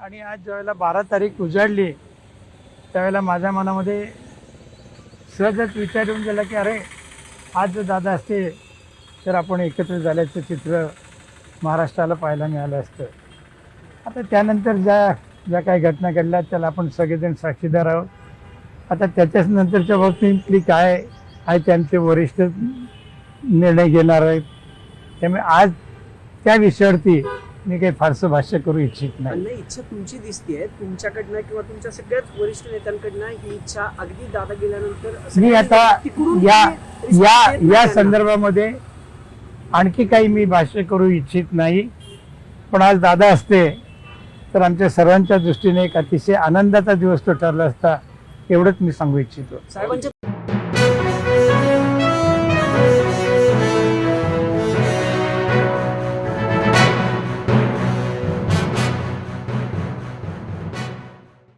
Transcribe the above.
आणि आज ज्यावेळेला बारा तारीख उजाडली त्यावेळेला माझ्या मनामध्ये सहजच विचार येऊन गेला की अरे आज जर दादा असते तर आपण एकत्र झाल्याचं चित्र महाराष्ट्राला पाहायला मिळालं असतं. आता त्यानंतर ज्या ज्या काही घटना घडल्या त्याला आपण सगळेजण साक्षीदार आहोत. आता त्याच्याच नंतरच्या बाबतीतली काय आहे त्यांचे वरिष्ठ निर्णय घेणार आहेत. त्यामुळे आज त्या विषयावरती मी काही फारसं भाष्य करू इच्छित नाही. अन्न इच्छा तुमची दिसतीये. तुमच्याकडनं किंवा तुमच्या सगळ्याच वरिष्ठ नेत्यांकडनं ही इच्छा अगदी दादा गेल्यानंतर मी आता तिकडून या तुम्ही या respect देत या नाही संदर्भामध्ये आणखी काही मी भाष्य करू इच्छित नाही. पण आज दादा असते तर आमच्या सर्वांच्या दृष्टीने एक अतिशय आनंदाचा दिवस तो ठरला असता एवढंच मी सांगू इच्छितो. साहेबांच्या